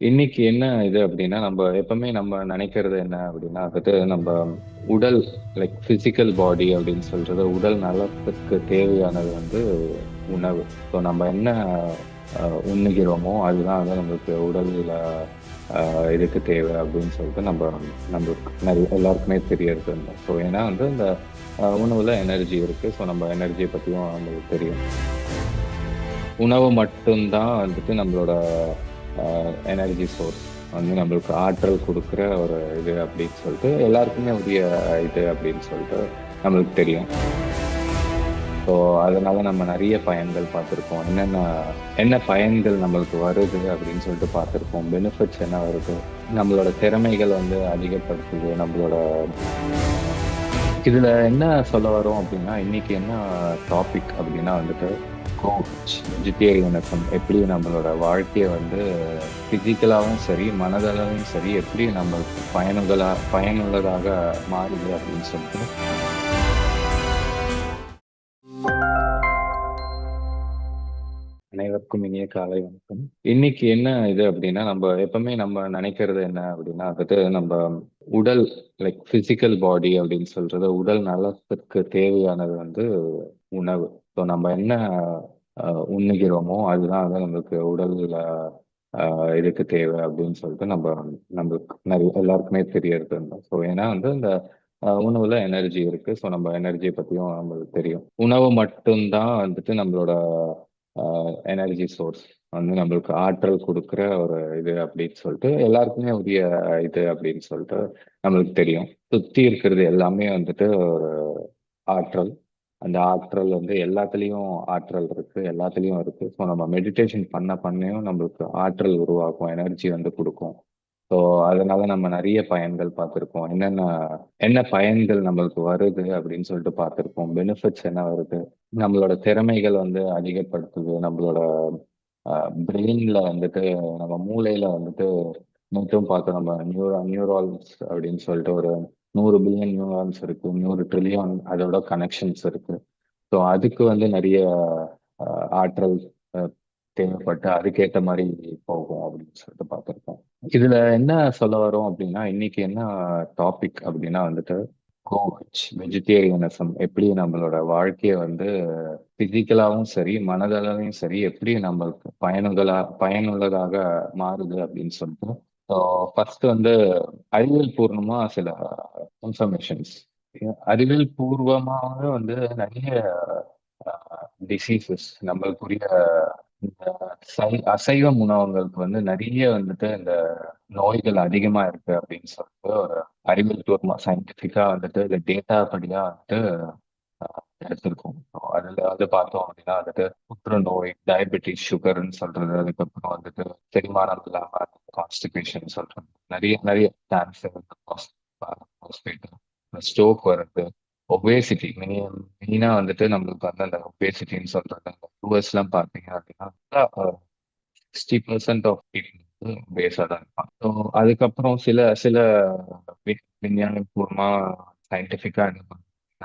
இன்னைக்கு என்ன இது அப்படின்னா நம்ம எப்பவுமே நம்ம நினைக்கிறது என்ன அப்படின்னா வந்துட்டு நம்ம உடல் லைக் பிசிக்கல் பாடி அப்படின்னு சொல்றது உடல் நலத்துக்கு தேவையானது வந்து உணவு. ஸோ நம்ம என்ன உண்ணுகிறோமோ அதுதான் வந்து நம்மளுக்கு உடலில் இதுக்கு தேவை அப்படின்னு சொல்லிட்டு நம்ம நம்மளுக்கு நிறைய எல்லாருக்குமே தெரியறது இல்லை. ஸோ ஏன்னா வந்து இந்த உணவுல எனர்ஜி இருக்கு. ஸோ நம்ம எனர்ஜியை பற்றியும் நம்மளுக்கு தெரியும். உணவு மட்டும்தான் வந்துட்டு நம்மளோட எனர்ஜி சோர்ஸ் வந்து நம்மளுக்கு ஆற்றல் கொடுக்குற ஒரு இது அப்படின்னு சொல்லிட்டு எல்லாருக்குமே உரிய இது அப்படின்னு சொல்லிட்டு நம்மளுக்கு தெரியும். ஸோ அதனால நம்ம நிறைய பயன்கள் பார்த்துருக்கோம் என்னென்ன என்ன பயன்கள் நம்மளுக்கு வருது அப்படின்னு சொல்லிட்டு பார்த்துருக்கோம் பெனிஃபிட்ஸ் என்ன வருது? நம்மளோட திறமைகள் வந்து அதிகப்படுத்துது. நம்மளோட இதில் என்ன சொல்ல வரோம் அப்படின்னா இன்னைக்கு என்ன டாபிக் அப்படின்னா வந்துட்டு கோச் வெஜிடேரியனிசம் எப்படி நம்மளோட வாழ்க்கையை வந்து பிசிக்கலாகவும் சரி மனதளவும் சரி எப்படி நம்ம பயனுகளா பயனுள்ளதாக மாறுது அப்படின்னு சொல்லிட்டு. அனைவருக்கும் இனிய காலை வணக்கம். இன்னைக்கு என்ன இது அப்படின்னா நம்ம எப்பவுமே நம்ம நினைக்கிறது என்ன அப்படின்னா வந்துட்டு நம்ம உடல் லைக் பிசிக்கல் பாடி அப்படின்னு சொல்றது உடல் நலத்துக்கு தேவையானது வந்து உணவு. ஸோ நம்ம என்ன உண்ணுகிறோமோ அதுதான் வந்து நம்மளுக்கு உடல்ல இதுக்கு தேவை அப்படின்னு சொல்லிட்டு நம்ம நம்மளுக்கு நிறைய எல்லாருக்குமே தெரியறது இல்லை ஸோ ஏன்னா வந்து இந்த அஹ், உணவுல எனர்ஜி இருக்கு. ஸோ நம்ம எனர்ஜியை பத்தியும் நம்மளுக்கு தெரியும். உணவு மட்டும்தான் வந்துட்டு நம்மளோட எனர்ஜி சோர்ஸ் வந்து நம்மளுக்கு ஆற்றல் கொடுக்குற ஒரு இது அப்படின்னு சொல்லிட்டு எல்லாருக்குமே உரிய இது அப்படின்னு சொல்லிட்டு நம்மளுக்கு தெரியும். சுத்தி இருக்கிறது எல்லாமே வந்துட்டு ஒரு ஆற்றல். அந்த ஆற்றல் வந்து எல்லாத்துலேயும் ஆற்றல் இருக்கு எல்லாத்துலேயும் இருக்கு. ஸோ நம்ம மெடிடேஷன் பண்ண பண்ணையும் நம்மளுக்கு ஆற்றல் உருவாக்கும் எனர்ஜி வந்து கொடுக்கும். ஸோ அதனால நம்ம நிறைய பயன்கள் பார்த்துருக்கோம். என்னென்ன என்ன பயன்கள் நம்மளுக்கு வருது அப்படின்னு சொல்லிட்டு பார்த்துருக்கோம் பெனிஃபிட்ஸ் என்ன வருது? நம்மளோட திறமைகள் வந்து அதிகப்படுத்துது. நம்மளோட பிரெயின்ல வந்துட்டு நம்ம மூளையில வந்துட்டு நேற்றும் பார்த்தோம் நம்ம நியூரா நியூரால்ஸ் அப்படின்னு சொல்லிட்டு ஒரு நூறு பில்லியன் நியூரான்ஸ் இருக்கு நூறு ட்ரில்லியன் அதோட கனெக்ஷன்ஸ் இருக்கு. ஸோ அதுக்கு வந்து நிறைய ஆற்றல் தேவைப்பட்டு அதுக்கேற்ற மாதிரி போகும் அப்படின்னு சொல்லிட்டு பார்த்துருக்கோம். இதுல என்ன சொல்ல வரோம் அப்படின்னா இன்னைக்கு என்ன டாபிக் அப்படின்னா வந்துட்டு கோச் வெஜிடேரியனிசம் எப்படி நம்மளோட வாழ்க்கையை வந்து பிசிக்கலாகவும் சரி மனதளவையும் சரி எப்படி நம்மளுக்கு பயனுள்ளதா பயனுள்ளதாக மாறுது அப்படின்னு சொல்லிட்டு. ஸோ ஃபர்ஸ்ட் வந்து அறிவியல் பூர்ணமா சில இன்ஃபர்மேஷன்ஸ் அறிவியல் பூர்வமாக வந்து நிறைய டிசீசஸ் நம்மளுக்குரிய இந்த சை- அசைவ உணவங்களுக்கு வந்து நிறைய வந்துட்டு இந்த நோய்கள் அதிகமா இருக்கு அப்படின்னு சொல்லிட்டு ஒரு அறிவியல் பூர்வமா சயின்டிபிக்கா வந்துட்டு இந்த டேட்டா படியா வந்துட்டு எடுத்திருக்கோம். அதுல வந்து பார்த்தோம் அப்படின்னா வந்துட்டு புற்றுநோய் டயபெட்டிஸ் சுகர்னு சொல்றது அதுக்கப்புறம் வந்துட்டு செரிமானம் இல்லாம கான்ஸ்டிபேஷன் சொல்றது நிறைய நிறைய கேன்சர் ஸ்ட்ரோக் வருது ஒபேசிட்டி மெயினா வந்துட்டு நம்மளுக்கு வந்து அந்த ஒபேசிட்டின்னு சொல்றது அந்த யூஎஸ் எல்லாம் பாத்தீங்க அப்படின்னா சிக்ஸ்டி பர்சன்ட் ஆஃப் பீப்புள் பேஸாக தான் இருப்பான் ஸோ அதுக்கப்புறம் சில சில வி- விஞ்ஞானபூர்வமா சயின்டிஃபிக்கா என்ன பண்ணா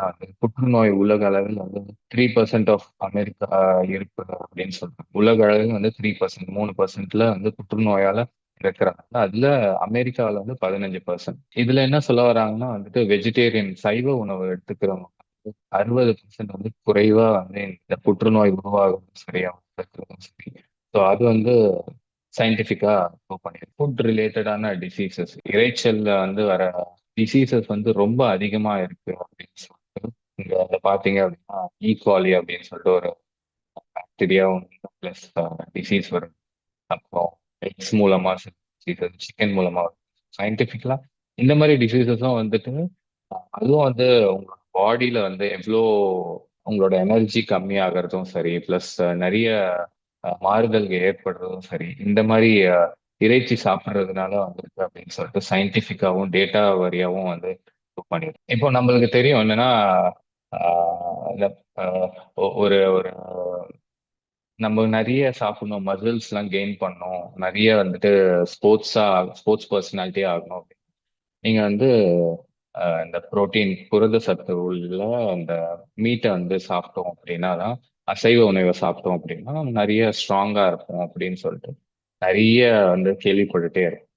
வந்து புற்றுநோய் உலக அளவில் வந்து த்ரீ பர்சன்ட் ஆஃப் அமெரிக்கா இருப்பு அப்படின்னு சொல்றாங்க. உலக அளவில் வந்து த்ரீ பர்சன்ட் மூணு பர்சன்ட்ல வந்து புற்றுநோயால இருக்கிறாங்க அதுல அமெரிக்காவில் வந்து பதினஞ்சு பர்சன்ட் இதுல என்ன சொல்ல வராங்கன்னா வந்துட்டு வெஜிடேரியன் சைவ உணவு எடுத்துக்கிறவங்க அறுபது பர்சன்ட் வந்து குறைவா வந்து இந்த புற்றுநோய் உருவாகும் சரியா இருக்கிறதும் சரி. ஸோ அது வந்து சயின்டிஃபிக்கா ப்ரூவ் பண்ணிருக்கு. ஃபுட் ரிலேட்டடான டிசீசஸ் இறைச்சல்ல வந்து வர டிசீசஸ் வந்து ரொம்ப அதிகமா இருக்கு அப்படின்னு சொல்லிட்டு இங்க அதை பாத்தீங்க அப்படின்னா e. ஈக்வாலி அப்படின்னு சொல்லிட்டு ஒரு பாக்டீரியா பிளஸ் டிசீஸ் வரும். அப்புறம் எக்ஸ் மூலமா டிசீசஸ் சிக்கன் மூலமா. சயின்டிஃபிக்கலா இந்த மாதிரி டிசீசஸும் வந்துட்டு அதுவும் வந்து உங்களோட பாடியில வந்து எவ்வளோ உங்களோட எனர்ஜி கம்மியாகிறதும் சரி ப்ளஸ் நிறைய மாறுதல்கள் ஏற்படுறதும் சரி இந்த மாதிரி இறைச்சி சாப்பிட்றதுனால வந்திருக்கு அப்படின்னு சொல்லிட்டு சயின்டிஃபிக்காகவும் டேட்டா வரியாகவும் வந்து புக் பண்ணிருக்கு இப்போ நம்மளுக்கு தெரியும் என்னன்னா இந்த, ஒ- ஒரு ஒரு நம்ம நிறைய சாப்பிடணும் மசில்ஸ் எல்லாம் கெயின் பண்ணணும். நிறைய வந்துட்டு ஸ்போர்ட்ஸா ஸ்போர்ட்ஸ் பர்சனாலிட்டியா ஆகணும் அப்படின்னு. நீங்க வந்து இந்த புரோட்டீன் புரத சத்து உள்ள அந்த மீட்டை வந்து சாப்பிட்டோம் அப்படின்னா தான் அசைவ உணவை சாப்பிட்டோம் அப்படின்னா நம்ம நிறைய ஸ்ட்ராங்கா இருப்போம் அப்படின்னு சொல்லிட்டு நிறைய வந்து கேள்விப்பட்டுட்டே இருக்கும்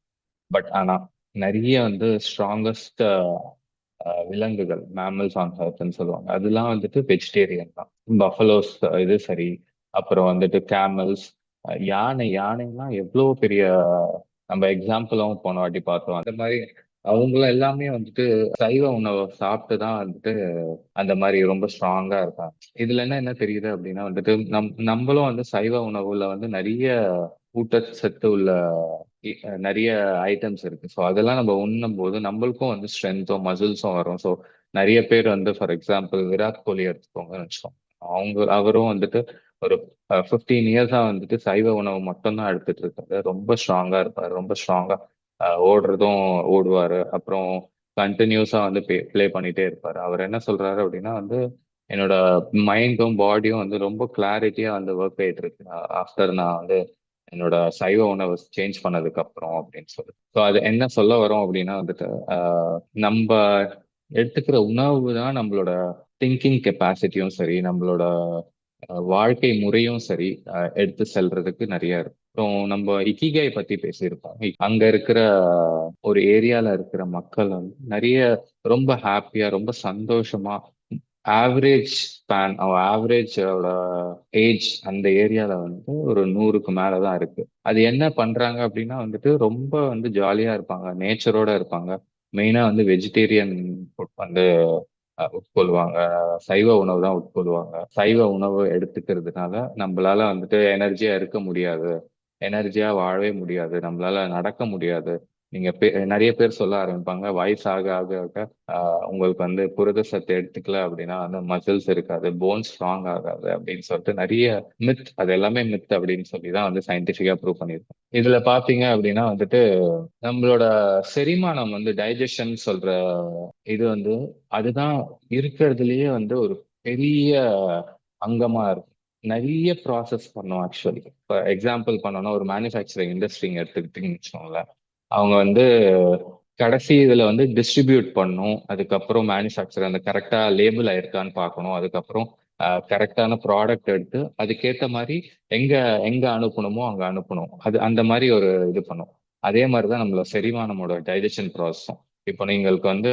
பட் ஆனா நிறைய வந்து ஸ்ட்ராங்கஸ்ட் விலங்குகள் மேமல்ஸ் ஆன் ஹர்த்ன்னு சொல்லுவாங்க. அதெல்லாம் வந்துட்டு வெஜிடேரியன் தான். பஃபலோஸ் இது சரி அப்புறம் வந்துட்டு கேமல்ஸ் யானை யானைலாம் எவ்வளோ பெரிய நம்ம எக்ஸாம்பிளும் போன வாட்டி பார்த்தோம். அந்த மாதிரி அவங்கள எல்லாமே வந்துட்டு சைவ உணவை சாப்பிட்டு தான் வந்துட்டு அந்த மாதிரி ரொம்ப ஸ்ட்ராங்கா இருக்காங்க. இதுல என்ன என்ன தெரியுது அப்படின்னா வந்துட்டு நம் நம்மளும் வந்து சைவ உணவுல வந்து நிறைய ஊட்டச்சத்து உள்ள நிறைய ஐட்டம்ஸ் இருக்கு. ஸோ அதெல்லாம் நம்ம உண்ணும் போது நம்மளுக்கும் வந்து ஸ்ட்ரென்த்தும் மசில்ஸும் வரும். ஸோ நிறைய பேர் வந்து ஃபார் எக்ஸாம்பிள் விராட் கோலி எடுத்துக்கோங்கன்னு வச்சுக்கோங்க. அவங்க அவரும் வந்துட்டு ஒரு ஃபிஃப்டீன் இயர்ஸாக வந்துட்டு சைவ உணவு மட்டும்தான் எடுத்துட்டு இருக்காரு. ரொம்ப ஸ்ட்ராங்கா இருப்பார். ரொம்ப ஸ்ட்ராங்கா ஓடுறதும் ஓடுவார். அப்புறம் கண்டினியூஸாக வந்து பிளே பண்ணிட்டே இருப்பார். அவர் என்ன சொல்றாரு அப்படின்னா வந்து என்னோட மைண்டும் பாடியும் வந்து ரொம்ப கிளாரிட்டியாக வந்து ஒர்க் ஆயிட்டு இருக்கு. ஆஃப்டர் நான் வந்து என்னோட சைவ உணவை சேஞ்ச் பண்ணதுக்கு அப்புறம் அப்படின்னு சொல்லி ஸோ அது என்ன சொல்ல வரோம் அப்படின்னா வந்துட்டு நம்ம எடுத்துக்கிற உணவு தான் நம்மளோட திங்கிங் கெப்பாசிட்டியும் சரி நம்மளோட வாழ்க்கை முறையும் சரி எடுத்து செல்றதுக்கு நிறைய இருக்கும் அப்புறம் நம்ம இக்கிகாய் பத்தி பேசியிருக்கோம். அங்க இருக்கிற ஒரு ஏரியால இருக்கிற மக்கள் வந்து நிறைய ரொம்ப ஹாப்பியா ரொம்ப சந்தோஷமா ஆவரேஜ் ஸ்பேன் ஆவரேஜோட ஏஜ் அந்த ஏரியால வந்து ஒரு நூறுக்கு மேலதான் இருக்கு. அது என்ன பண்றாங்க அப்படின்னா வந்துட்டு ரொம்ப வந்து ஜாலியா இருப்பாங்க நேச்சரோட இருப்பாங்க. மெயினா வந்து வெஜிடேரியன் ஃபுட் வந்து உட்கொள்வாங்க. சைவ உணவு தான் உட்கொள்வாங்க. சைவ உணவு எடுத்துக்கிறதுனால நம்மளால வந்துட்டு எனர்ஜியா இருக்க முடியாது. எனர்ஜியா வாழவே முடியாது. நம்மளால நடக்க முடியாது. நீங்க நிறைய பேர் சொல்ல ஆரம்பிப்பாங்க வயசு ஆக ஆக ஆக உங்களுக்கு வந்து புரத சத்து எடுத்துக்கல அப்படின்னா வந்து மசில்ஸ் இருக்காது போன் ஸ்ட்ராங் ஆகாது அப்படின்னு சொல்லிட்டு நிறைய மித் அது எல்லாமே மித் அப்படின்னு சொல்லி தான் வந்து சயின்டிஃபிக்கா ப்ரூவ் பண்ணியிருக்கோம். இதுல பாத்தீங்க அப்படின்னா வந்துட்டு நம்மளோட செரிமானம் வந்து டைஜஷன் சொல்ற இது வந்து அதுதான் இருக்கிறதுலயே வந்து ஒரு பெரிய அங்கமா இருக்கும். நிறைய ப்ராசஸ் பண்ணும் ஆக்சுவலி இப்போ எக்ஸாம்பிள் பண்ணோம்னா ஒரு மேனுஃபேக்சரிங் இண்டஸ்ட்ரிங்க எடுத்துக்கிட்டீங்கன்னு வச்சுக்கோங்களேன். அவங்க வந்து கடைசி இதில் வந்து டிஸ்ட்ரிபியூட் பண்ணும். அதுக்கப்புறம் மேனுஃபேக்சர் அந்த கரெக்டாக லேபிள் ஆயிருக்கான்னு பார்க்கணும். அதுக்கப்புறம் கரெக்டான ப்ராடக்ட் எடுத்து அதுக்கேற்ற மாதிரி எங்கே எங்கே அனுப்பணுமோ அங்கே அனுப்பணும். அது அந்த மாதிரி ஒரு இது பண்ணும். அதே மாதிரி தான் நம்மளோட செரிமானமோட டைஜஷன் ப்ராசஸும் இப்போ நீங்களுக்கு வந்து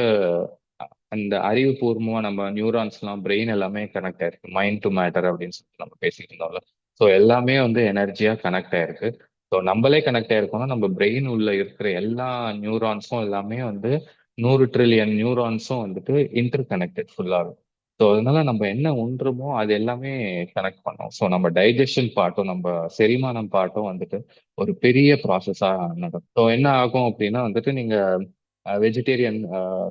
அந்த அறிவுபூர்வமாக நம்ம நியூரான்ஸ்லாம் பிரெயின் எல்லாமே கனெக்ட் ஆயிருக்கு. மைண்ட் டு மேட்டர் அப்படின்னு சொல்லிட்டு நம்ம பேசிட்டு இருந்தோம்ல. ஸோ எல்லாமே வந்து எனர்ஜியாக கனெக்ட் ஆயிருக்கு. ஸோ நம்மளே கனெக்ட் ஆயிருக்கோம்னா நம்ம பிரெயின் உள்ள இருக்கிற எல்லா நியூரான்ஸும் எல்லாமே வந்து நூறு ட்ரில்லியன் நியூரான்ஸும் வந்துட்டு இன்டர் கனெக்டட் ஃபுல்லாகும் ஸோ அதனால நம்ம என்ன ஒன்றுமோ அது எல்லாமே கனெக்ட் பண்ணோம். ஸோ நம்ம டைஜஷன் பாட்டும் நம்ம செரிமானம் பார்ட்டும் வந்துட்டு ஒரு பெரிய ப்ராசஸாக நடக்கும். ஸோ என்ன ஆகும் அப்படின்னா வந்துட்டு நீங்கள் வெஜிடேரியன்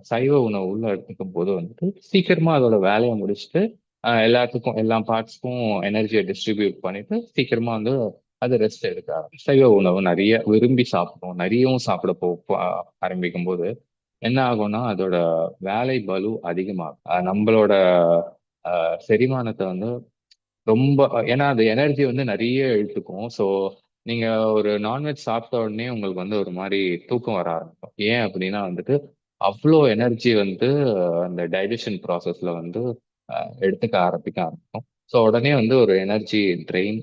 சைவ உணவு உள்ள எடுத்துக்கும் போது வந்துட்டு சீக்கிரமாக அதோட வேலையை முடிச்சுட்டு எல்லாத்துக்கும் எல்லா பார்ட்ஸ்க்கும் எனர்ஜியை டிஸ்ட்ரிபியூட் பண்ணிட்டு சீக்கிரமாக வந்து அது ரெஸ்ட் எடுக்க சைவ உணவு நிறைய விரும்பி சாப்பிடும் நிறையவும் சாப்பிட போ ஆரம்பிக்கும் போது என்ன ஆகும்னா அதோட வேலை பலு அதிகமாகும். நம்மளோட செரிமானத்தை வந்து ரொம்ப ஏன்னா அது எனர்ஜி வந்து நிறைய இழுத்துக்கும். ஸோ நீங்க ஒரு நான்வெஜ் சாப்பிட்ட உடனே உங்களுக்கு வந்து ஒரு மாதிரி தூக்கம் வர ஆரம்பிக்கும். ஏன் அப்படின்னா வந்துட்டு அவ்வளோ எனர்ஜி வந்து அந்த டைஜஷன் ப்ராசஸ்ல வந்து எடுத்துக்க ஆரம்பிக்க ஆரம்பிக்கும். ஸோ உடனே வந்து ஒரு எனர்ஜி ட்ரெயின்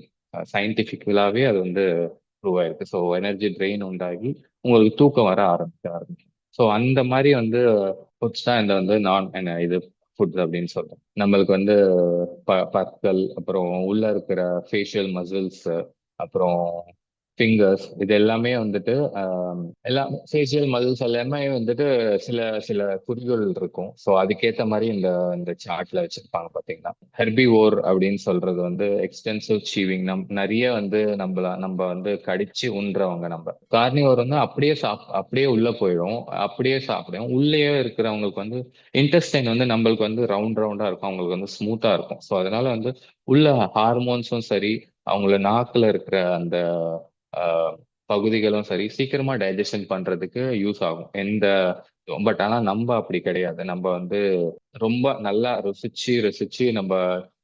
சயின்டிஃபிக்கலாவே அது வந்து ப்ரூவ் ஆயிருக்கு. ஸோ எனர்ஜி ட்ரெயின் உண்டாகி உங்களுக்கு தூக்கம் வர ஆரம்பிக்க ஆரம்பிக்கும். ஸோ அந்த மாதிரி வந்து ஃபுட்ஸ் தான் இந்த வந்து நான் என்ன இது ஃபுட்ஸ் அப்படின்னு சொல்றோம். நம்மளுக்கு வந்து ப பற்கள் அப்புறம் உள்ள இருக்கிற ஃபேஷியல் மசில்ஸ் அப்புறம் ஃபிங்கர்ஸ் இது எல்லாமே வந்துட்டு எல்லாம் ஃபேஷியல் மசில்ஸ் எல்லாமே வந்துட்டு சில சில குறிகள் இருக்கும். ஸோ அதுக்கேற்ற மாதிரி இந்த இந்த சார்ட்ல வச்சிருப்பாங்க பாத்தீங்கன்னா. ஹெர்பி ஓர் அப்படின்னு சொல்றது வந்து எக்ஸ்டென்சிவ் சீவிங் நம் நிறைய வந்து நம்மள நம்ம வந்து கடிச்சு உண்றவங்க நம்ம. கார்னிவோர் வந்து அப்படியே சாப் அப்படியே உள்ள போயிடும். அப்படியே சாப்பிடும். உள்ளேயே இருக்கிறவங்களுக்கு வந்து இன்டெஸ்டைன் வந்து நம்மளுக்கு வந்து ரவுண்ட் ரவுண்டா இருக்கும். அவங்களுக்கு வந்து ஸ்மூத்தா இருக்கும். ஸோ அதனால வந்து உள்ள ஹார்மோன்ஸும் சரி அவங்கள நாக்குல இருக்கிற அந்த பகுதிகளும் சரி சீக்கிரமா டைஜஷன் பண்றதுக்கு யூஸ் ஆகும். எந்த பட் ஆனா நம்ம அப்படி கிடையாது. நம்ம வந்து ரொம்ப நல்லா ருசிச்சு ரசிச்சு நம்ம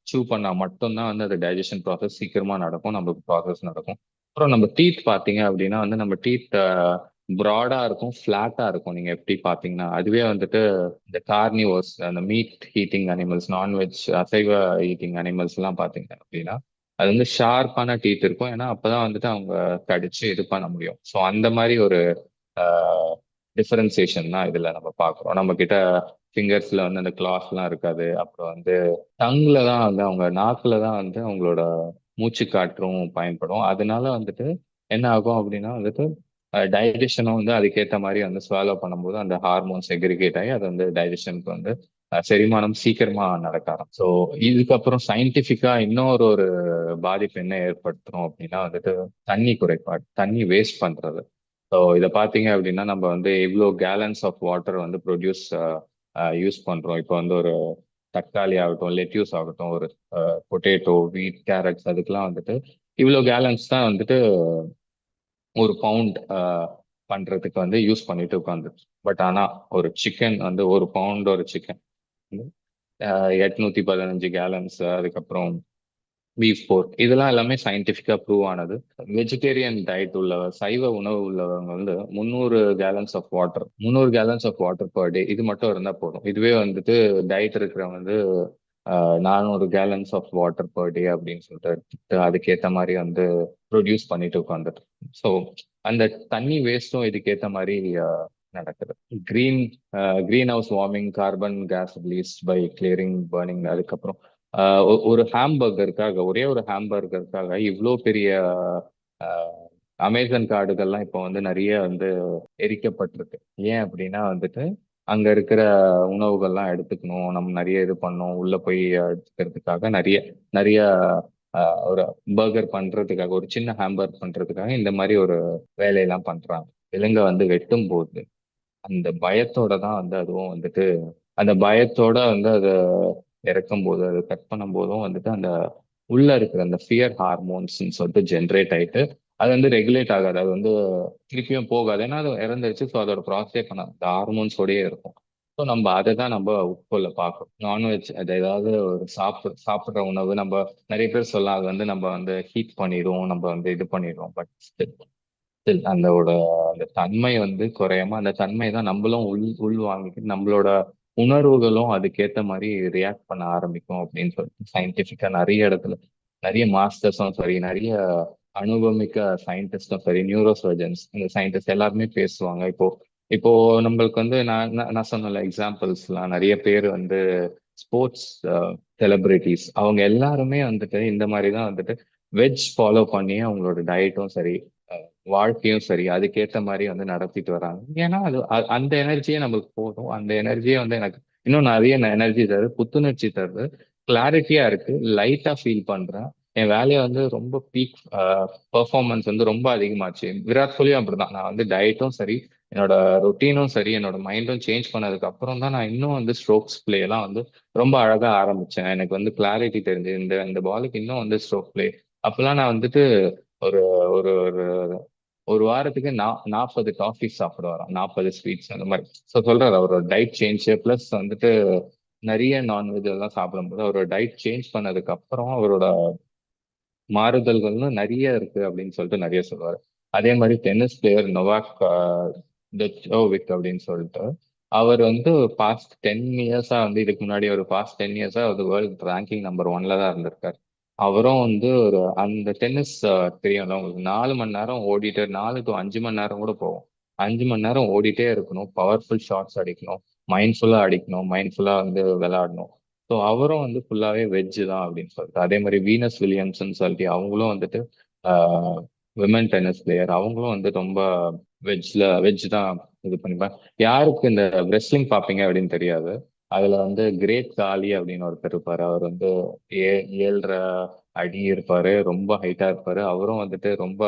சூ பண்ணா மட்டும்தான் வந்து அது டைஜஷன் ப்ராசஸ் சீக்கிரமா நடக்கும். நம்மளுக்கு ப்ராசஸ் நடக்கும். அப்புறம் நம்ம டீத் பார்த்தீங்க அப்படின்னா வந்து நம்ம டீத் ப்ராடா இருக்கும் ஃப்ளாட்டாக இருக்கும். நீங்க எப்படி பாத்தீங்கன்னா அதுவே வந்துட்டு இந்த கார்னிவோர்ஸ் அந்த meat heating animals non veg அசைவ ஹீட்டிங் அனிமல்ஸ் எல்லாம் பாத்தீங்க அப்படின்னா அது வந்து ஷார்ப்பான டீத் இருக்கும். ஏன்னா அப்பதான் வந்துட்டு அவங்க கடிச்சு இது பண்ண முடியும். ஸோ அந்த மாதிரி ஒரு டிஃபரன்சியேஷன் தான் இதுல நம்ம பார்க்குறோம் நம்ம கிட்ட ஃபிங்கர்ஸ்ல வந்து அந்த கிளாஸ்லாம் இருக்காது. அப்புறம் வந்து டங்ல தான் வந்து அவங்க நாக்குல தான் வந்து அவங்களோட மூச்சு காற்றும் பயன்படும். அதனால வந்துட்டு என்ன ஆகும் அப்படின்னா வந்துட்டு டைஜஷனும் வந்து அதுக்கேற்ற மாதிரி வந்து ஸ்வாலோ பண்ணும்போது அந்த ஹார்மோன் செக்ரிகேட் ஆகி அது வந்து டைஜஷனுக்கு வந்து செரிமானம் சீக்கிரமா நடக்காரம் ஸோ இதுக்கப்புறம் சயின்டிஃபிக்கா இன்னொரு ஒரு பாதிப்பு என்ன ஏற்படுத்துறோம் அப்படின்னா வந்துட்டு தண்ணி குறைபாடு தண்ணி வேஸ்ட் பண்றது. ஸோ இதை பார்த்தீங்க அப்படின்னா நம்ம வந்து எவ்வளோ கேலன்ஸ் ஆஃப் வாட்டர் வந்து ப்ரொடியூஸ் யூஸ் பண்றோம். இப்போ வந்து ஒரு தக்காளி ஆகட்டும் லெட்யூஸ் ஆகட்டும் ஒரு பொட்டேட்டோ வீட் கேரட்ஸ் அதுக்கெல்லாம் வந்துட்டு இவ்வளோ கேலன்ஸ் தான் வந்துட்டு ஒரு பவுண்ட் பண்றதுக்கு வந்து யூஸ் பண்ணிட்டு உட்காந்துருச்சு பட் ஆனா ஒரு சிக்கன் வந்து ஒரு பவுண்ட் ஒரு சிக்கன் எட்நூத்தி பதினஞ்சு கேலன்ஸ் அதுக்கப்புறம் பீஃப் போர்க் இதெல்லாம் எல்லாமே சயின்டிஃபிக்காக ப்ரூவ் ஆனது. வெஜிடேரியன் டயட் உள்ளவ சைவ உணவு உள்ளவங்க வந்து முந்நூறு கேலன்ஸ் ஆஃப் வாட்டர் முந்நூறு gallons of water per day இது மட்டும் இருந்தா போதும். இதுவே வந்துட்டு டயட் இருக்கிறவங்க வந்து நானூறு gallons of water per day அப்படின்னு சொல்லிட்டு அதுக்கேற்ற மாதிரி வந்து ப்ரொடியூஸ் பண்ணிட்டு உட்காந்துட்டு ஸோ அந்த தண்ணி வேஸ்ட்டும் இதுக்கேற்ற மாதிரி நடக்குது. Green green house warming carbon gas release by clearing burning அதுக்கப்புறம் uh, ஒரு ஹாம்பர்கருக்காக ஒரே ஒரு ஹாம்பர்கருக்காக இவ்வளோ பெரிய uh, அமேசான் காடுகள்லாம் இப்போ வந்து நிறைய வந்து எரிக்கப்பட்டிருக்கு. ஏன் அப்படின்னா வந்துட்டு அங்க இருக்கிற உணவுகள்லாம் எடுத்துக்கணும் நம்ம நிறைய இது பண்ணோம் உள்ள போய் எடுத்துக்கிறதுக்காக நிறைய நிறைய uh, ஒரு பர்கர் பண்றதுக்காக ஒரு சின்ன ஹாம்பர் பண்றதுக்காக இந்த மாதிரி ஒரு வேலையெல்லாம் பண்றாங்க. விலங்கை வந்து வெட்டும் போது அந்த பயத்தோட தான் வந்து அதுவும் வந்துட்டு அந்த பயத்தோட வந்து அதை இறக்கும் போது அதை கட் பண்ணும் போதும் வந்துட்டு அந்த உள்ள இருக்கிற அந்த ஃபியர் ஹார்மோன்ஸ்ன்னு சொல்லிட்டு ஜென்ரேட் ஆயிட்டு அது வந்து ரெகுலேட் ஆகாது. அது வந்து திருப்பியும் போகாது. ஏன்னா அது இறந்துருச்சு. ஸோ அதோட ப்ராசஸே பண்ண அந்த ஹார்மோன்ஸோடயே இருக்கும். ஸோ நம்ம அதை தான் நம்ம உட்கொள்ள பார்க்கணும். நான்வெஜ் அது ஏதாவது ஒரு சாப்பிட சாப்பிட்ற உணவு நம்ம நிறைய பேர் சொல்லலாம் அது வந்து நம்ம வந்து ஹீட் பண்ணிடுவோம் நம்ம வந்து இது பண்ணிடுவோம் பட் அந்தோட அந்த தன்மை வந்து குறையாம அந்த தன்மை தான் நம்மளும் உள் உள் வாங்கிட்டு நம்மளோட உணர்வுகளும் அதுக்கேற்ற மாதிரி ரியாக்ட் பண்ண ஆரம்பிக்கும் அப்படின்னு சொல்லிட்டு சயின்டிஃபிக்கா நிறைய இடத்துல நிறைய மாஸ்டர்ஸும் சரி நிறைய அனுபவமிக்க சயின்டிஸ்டும் சரி நியூரோ சர்ஜன்ஸ் இந்த சயின்டிஸ்ட் எல்லாருமே பேசுவாங்க. இப்போ இப்போ நம்மளுக்கு வந்து நான் நான் சொன்ன எக்ஸாம்பிள்ஸ்லாம் நிறைய பேர் வந்து ஸ்போர்ட்ஸ் செலிபிரிட்டிஸ் அவங்க எல்லாருமே வந்துட்டு இந்த மாதிரி தான் வந்துட்டு வெஜ் ஃபாலோ பண்ணி அவங்களோட டயட்டும் சரி வாழ்க்கையும் சரி அதுக்கேற்ற மாதிரி வந்து நடத்திட்டு வராங்க. ஏன்னா அது அந்த எனர்ஜியே நம்மளுக்கு போதும். அந்த எனர்ஜியே வந்து எனக்கு இன்னும் நிறைய எனர்ஜி தருது புத்துணர்ச்சி தருது. கிளாரிட்டியா இருக்கு. லைட்டா ஃபீல் பண்றேன். என் வேலையை வந்து ரொம்ப பீக் பெர்ஃபார்மன்ஸ் வந்து ரொம்ப அதிகமாச்சு. விராட் கோலியும் அப்படிதான். நான் வந்து டயட்டும் சரி என்னோட ரொட்டீனும் சரி என்னோட மைண்டும் சேஞ்ச் பண்ணதுக்கு அப்புறம் தான் நான் இன்னும் வந்து ஸ்ட்ரோக்ஸ் பிளே எல்லாம் வந்து ரொம்ப அழகா ஆரம்பிச்சேன். எனக்கு வந்து கிளாரிட்டி தெரிஞ்சு இந்த இந்த பாலுக்கு இன்னும் வந்து ஸ்ட்ரோக் பிளே அப்பெல்லாம் நான் வந்துட்டு ஒரு ஒரு ஒரு ஒரு வாரத்துக்கு நா நாற்பது டாஃபி சாப்பிடுவாராம். நாற்பது ஸ்வீட்ஸ் அந்த மாதிரி. ஸோ சொல்றாரு அவரோட டயட் சேஞ்ச் பிளஸ் வந்துட்டு நிறைய நான்வெஜ் எல்லாம் சாப்பிடும்போது அவரோட டயட் சேஞ்ச் பண்ணதுக்கு அப்புறம் அவரோட மாறுதல்கள்னு நிறைய இருக்கு அப்படின்னு சொல்லிட்டு நிறைய சொல்லுவாரு. அதே மாதிரி டென்னிஸ் பிளேயர் நொவாக் டெச்சோவிக் அப்படின்னு சொல்லிட்டு அவர் வந்து பாஸ்ட் டென் இயர்ஸா வந்து இதுக்கு முன்னாடி ஒரு பாஸ்ட் டென் இயர்ஸா அது வேர்ல்ட் ரேங்கிங் நம்பர் ஒன்ல தான் இருந்திருக்காரு. அவரும் வந்து ஒரு அந்த டென்னிஸ் தெரியும்ல உங்களுக்கு? நாலு மணி நேரம் ஓடிட்டு நாலு டூ அஞ்சு மணி நேரம் கூட போகும். அஞ்சு மணி நேரம் ஓடிட்டே இருக்கணும். பவர்ஃபுல் ஷாட்ஸ் அடிக்கணும். மைண்ட்ஃபுல்லா அடிக்கணும். மைண்ட்ஃபுல்லா வந்து விளையாடணும். ஸோ அவரும் வந்து ஃபுல்லாவே வெஜ் தான் அப்படின்னு சொல்லிட்டு. அதே மாதிரி வீனஸ் வில்லியம்ஸ்ன்னு சொல்லிட்டு அவங்களும் வந்துட்டு விமன் டென்னிஸ் பிளேயர் அவங்களும் வந்து ரொம்ப வெஜ்ல வெஜ் தான் இது பண்ணிப்பாங்க. யாருக்கு இந்த ரெஸ்லிங் பார்ப்பீங்க அப்படின்னு தெரியாது. அதுல வந்து கிரேட் காலி அப்படின்னு ஒருத்தர் இருப்பாரு. அவர் வந்து ஏ ஏழ்ரை அடி இருப்பாரு. ரொம்ப ஹைட்டா இருப்பாரு. அவரும் வந்துட்டு ரொம்ப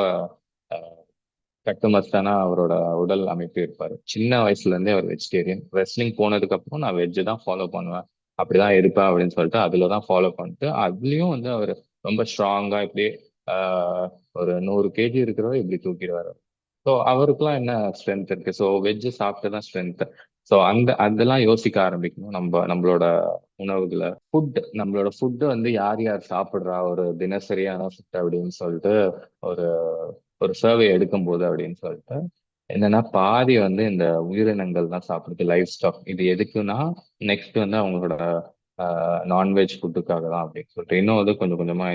கட்டுமஸ்தானா அவரோட உடல் அமைப்பு இருப்பாரு. சின்ன வயசுல இருந்தே அவர் வெஜிடேரியன் ரெஸ்லிங் போனதுக்கு அப்புறம் நான் வெஜ்ஜு தான் ஃபாலோ பண்ணுவேன். அப்படிதான் இருப்பேன் அப்படின்னு சொல்லிட்டு அதுலதான் ஃபாலோ பண்ணிட்டு அதுலயும் வந்து அவர் ரொம்ப ஸ்ட்ராங்கா இப்படி ஒரு நூறு கேஜி இருக்கிறவர் இப்படி தூக்கிடுவாரு. ஸோ அவருக்குலாம் என்ன ஸ்ட்ரென்த் இருக்கு? ஸோ வெஜ்ஜு சாப்பிட்டு தான் ஸ்ட்ரென்த் ஸோ அந்த அதெல்லாம் யோசிக்க ஆரம்பிக்கணும். நம்ம நம்மளோட உணவுகளை. ஃபுட் நம்மளோட ஃபுட்டு வந்து யார் யார் சாப்பிட்றா? ஒரு தினசரியான ஃபுட் அப்படின்னு சொல்லிட்டு ஒரு ஒரு சர்வே எடுக்கும் போது அப்படின்னு சொல்லிட்டு என்னன்னா பாதி வந்து இந்த உயிரினங்கள் தான் சாப்பிடுது லைஃப் ஸ்டாக் இது எதுக்குன்னா நெக்ஸ்ட் வந்து அவங்களோட நான்வெஜ் ஃபுட்டுக்காக தான் அப்படின்னு சொல்லிட்டு. இன்னும் வந்து கொஞ்சம் கொஞ்சமா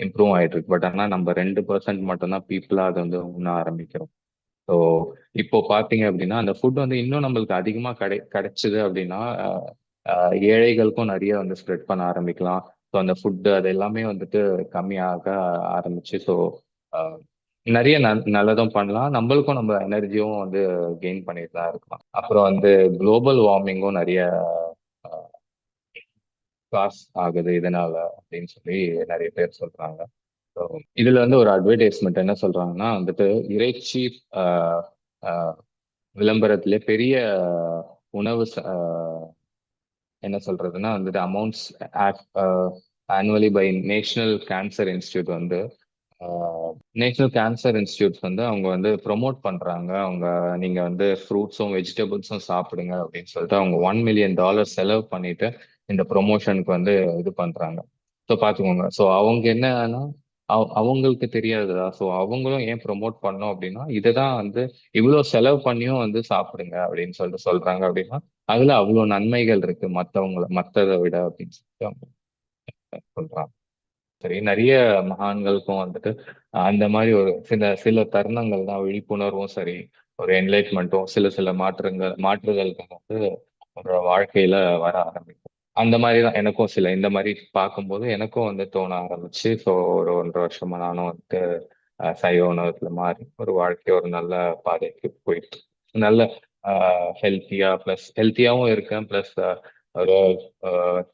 இம்ப்ரூவ் ஆயிட்டு இருக்கு. பட் ஆனால் நம்ம ரெண்டு பர்சன்ட் மட்டும்தான் பீப்புளா அதை வந்து உண்ண ஆரம்பிக்கிறோம். ஸோ இப்போ பார்த்தீங்க அப்படின்னா அந்த ஃபுட் வந்து இன்னும் நம்மளுக்கு அதிகமாக கிடை கிடைச்சிது அப்படின்னா ஏழைகளுக்கும் நிறைய வந்து ஸ்ப்ரெட் பண்ண ஆரம்பிக்கலாம். ஸோ அந்த ஃபுட்டு அது எல்லாமே வந்துட்டு கம்மியாக ஆரம்பிச்சு ஸோ நிறைய நல்லதும் பண்ணலாம். நம்மளுக்கும் நம்ம எனர்ஜியும் வந்து கெயின் பண்ணிட்டு தான் இருக்கலாம். அப்புறம் வந்து குளோபல் வார்மிங்கும் நிறைய காஸ் ஆகுது இதனால அப்படின்னு சொல்லி நிறைய பேர் சொல்றாங்க. இதுல வந்து ஒரு அட்வர்டைஸ்மெண்ட் என்ன சொல்றாங்கன்னா வந்துட்டு இறைச்சி விளம்பரத்திலே பெரிய உணவு என்ன சொல்றதுன்னா வந்துட்டு amounts annually by National Cancer Institute வந்து நேஷனல் கேன்சர் இன்ஸ்டியூட்ஸ் வந்து அவங்க வந்து ப்ரொமோட் பண்றாங்க. அவங்க நீங்க வந்து ஃப்ரூட்ஸும் வெஜிடபிள்ஸும் சாப்பிடுங்க அப்படின்னு சொல்லிட்டு அவங்க ஒன் மில்லியன் டாலர் செலவு பண்ணிட்டு இந்த ப்ரொமோஷனுக்கு வந்து இது பண்றாங்க. ஸோ பார்த்துக்கோங்க. ஸோ அவங்க என்னன்னா அவங்களுக்கு தெரியாதுதா ஸோ அவங்களும் ஏன் ப்ரொமோட் பண்ணோம் அப்படின்னா இதை தான் வந்து இவ்வளோ செலவு பண்ணியும் வந்து சாப்பிடுங்க அப்படின்னு சொல்லிட்டு சொல்றாங்க அப்படின்னா அதுல அவ்வளோ நன்மைகள் இருக்கு மற்றவங்கள மற்றதை விட அப்படின்னு சொல்லிட்டு அவங்க சொல்றாங்க. சரி நிறைய மகான்களுக்கும் வந்துட்டு அந்த மாதிரி ஒரு சில சில தருணங்கள் தான் விழிப்புணர்வும் சரி ஒரு என்லைட்மெண்ட்டும் சில சில மாற்றங்கள் மாற்றுதல்கள் வந்து ஒரு வாழ்க்கையில வர ஆரம்பிக்கும். அந்த மாதிரி தான் எனக்கும் சில இந்த மாதிரி பார்க்கும்போது எனக்கும் வந்து தோண ஆரம்பிச்சு. ஸோ ஒரு ஒன்றரை வருஷமா நானும் வந்துட்டு சைவ உணவத்தில் மாறி ஒரு வாழ்க்கை ஒரு நல்ல பாதைக்கு போயிட்டு நல்ல ஹெல்த்தியா ப்ளஸ் ஹெல்த்தியாகவும் இருக்கேன். ப்ளஸ் ஒரு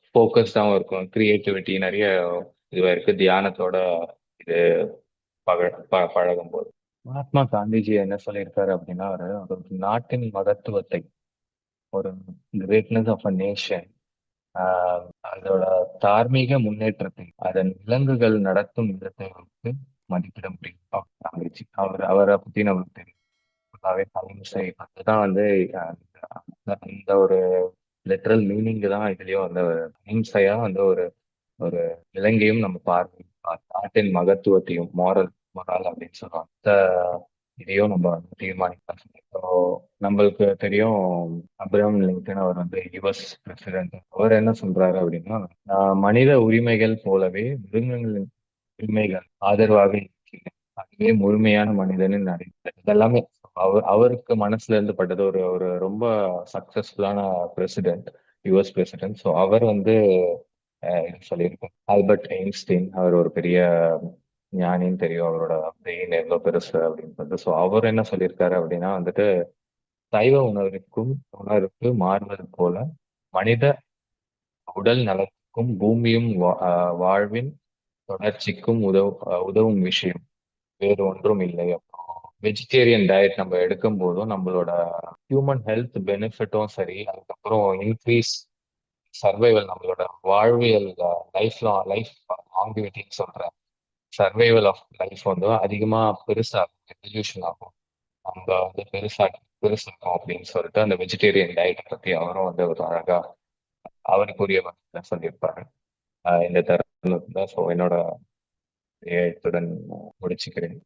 ஃபோக்கஸ்டாகவும் இருக்கும். கிரியேட்டிவிட்டி நிறைய இதுவாக இருக்கு. தியானத்தோட இது பக பழகும் போது மகாத்மா காந்திஜி என்ன சொல்லியிருக்காரு அப்படின்னா ஒரு நாட்டின் மகத்துவத்தை ஒரு கிரேட்னஸ் ஆஃப் அ நேஷன் அதோட தார்மீக முன்னேற்றத்தை அதன் விலங்குகள் நடத்தும் விதத்தை வைத்து மதிப்பிட முடியும். அவர் அவரை பத்தி நமக்கு தெரியும். அகிம்சை அதுதான் வந்து அந்த ஒரு லிட்ரல் மீனிங் தான் இதுலயும் அந்த அஹிம்சையா வந்து ஒரு ஒரு விலங்கையும் நம்ம பார்வை நாட்டின் மகத்துவத்தையும் மாரல் மொரால் அப்படின்னு சொல்லுவாங்க. இதையும் நம்ம தீர்மானிக்கலாம் ஸோ நம்மளுக்கு தெரியும் அப்ரஹாம் லிங்கன் அவர் வந்து யுஎஸ் பிரசிடென்ட் அவர் என்ன சொல்றாரு அப்படின்னா மனித உரிமைகள் போலவே மிருகங்களின் உரிமைகள் ஆதரவாக இருக்கின்றன. அதுவே முழுமையான மனிதனின் அடைந்தது இதெல்லாமே அவர் அவருக்கு மனசுல இருந்து பட்டது ஒரு ஒரு ரொம்ப சக்சஸ்ஃபுல்லான பிரசிடென்ட் யுஎஸ் பிரசிடென்ட் ஸோ அவர் வந்து சொல்லியிருக்கோம் ஆல்பர்ட் ஐன்ஸ்டீன் அவர் ஒரு பெரிய ஞானின்னு தெரியும் அவரோட பிரெயின் எவ்வளவு பெருசு அப்படின்னு சொல்லிட்டு. ஸோ அவர் என்ன சொல்லியிருக்காரு அப்படின்னா வந்துட்டு சைவ உணர்வுக்கும் உணர்வுக்கு மாறுவது போல மனித உடல் நலத்துக்கும் பூமியும் வாழ்வின் தொடர்ச்சிக்கும் உதவு உதவும் விஷயம். வேறு ஒன்றும் இல்லை. அப்புறம் வெஜிடேரியன் டயட் நம்ம எடுக்கும் போதும் நம்மளோட ஹியூமன் ஹெல்த் பெனிஃபிட்டும் சரி அதுக்கப்புறம் இன்க்ரீஸ் சர்வைவல் நம்மளோட வாழ்வியல் லைஃப் லைஃப் லாங்கிவிட்டின்னு சொல்றேன். சர்வைவல் ஆஃப் லைஃப் வந்து அதிகமா பெருசாகும் ரெவல்யூஷன் ஆகும். அவங்க வந்து பெருசா பெருசாகும் அப்படின்னு சொல்லிட்டு அந்த வெஜிடேரியன் டயட் பற்றி அவரும் வந்து ஒரு அழகா அவருக்குரிய சொல்லியிருப்பாரு. இந்த தருணத்துல ஸோ என்னோட முடிச்சுக்கிறேன்.